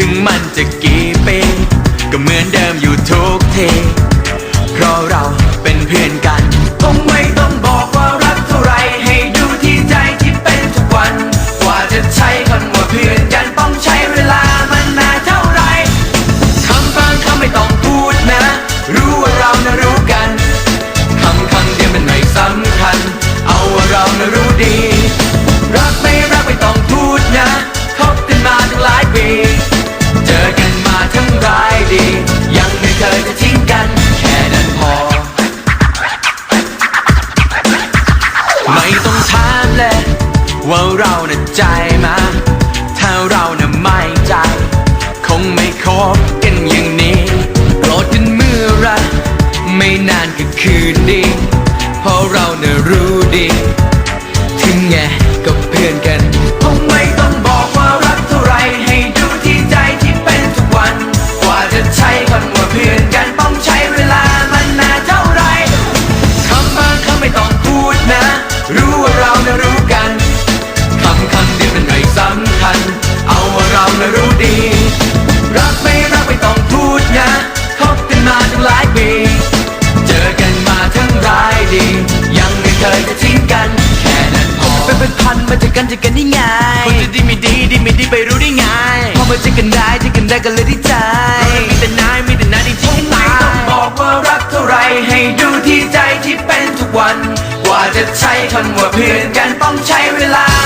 ถึงมันจะกี่ปีก็เหมือนเดิมอยู่ทุกที เพราะเราเป็นเพื่อนกัน เราน่ะใจมาถ้า ว่าเรานะรู้ดี รักไม่รักไม่ต้องพูดนะคบกันมาตั้งหลายปี เจอกันมาทั้งรายดี ยังไม่เคยจะทิ้งกัน แค่นั้นพอเป็นเป็นพันมาเจอกันเจอกันได้ไงคนจะดีไม่ดีดีไม่ดีไปรู้ได้ไงพอมาเจอกันได้เจอกันได้ก็เลยได้ใจมีแต่นายมีแต่นายที่ทิ้งไม่ต้องบอกว่ารักเท่าไรให้ดูที่ใจที่เป็นทุกวัน กว่าจะใช้คำว่าเพื่อนกันต้องใช้เวลา